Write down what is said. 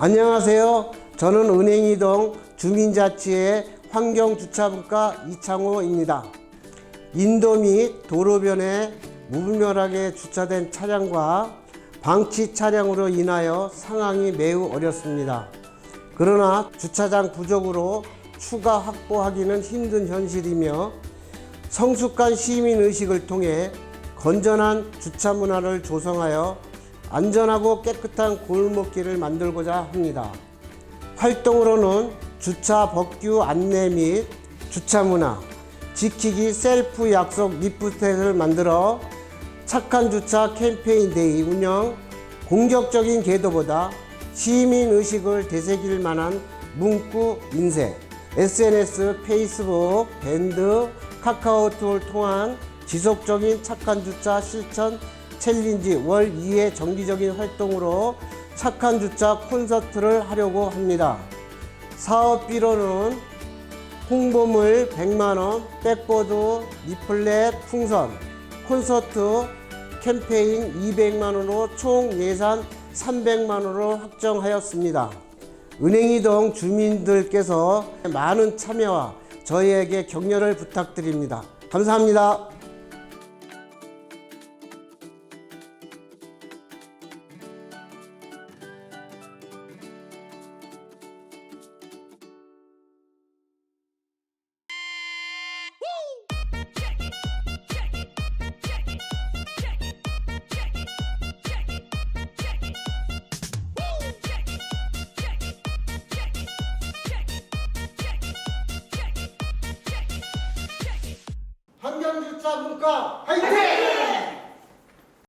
안녕하세요. 저는 은행이동 주민자치의 환경주차분과 이창호입니다. 인도 및 도로변에 무분별하게 주차된 차량과 방치 차량으로 인하여 상황이 매우 어렵습니다. 그러나 주차장 부족으로 추가 확보하기는 힘든 현실이며 성숙한 시민 의식을 통해 건전한 주차 문화를 조성하여 안전하고 깨끗한 골목길을 만들고자 합니다. 활동으로는 주차 법규 안내 및 주차 문화, 지키기 셀프 약속 리프렛을 만들어 착한 주차 캠페인 데이 운영, 공격적인 궤도보다 시민 의식을 되새길 만한 문구 인쇄, SNS, 페이스북, 밴드, 카카오톡을 통한 지속적인 착한 주차 실천 챌린지 월 2회 정기적인 활동으로 착한 주차 콘서트를 하려고 합니다. 사업 비로는 홍보물 100만원, 백보드, 리플렛, 풍선, 콘서트 캠페인 200만원으로 총 예산 300만원으로 확정하였습니다. 은행이동 주민들께서 많은 참여와 저희에게 격려를 부탁드립니다. 감사합니다. 시사분과 화이팅!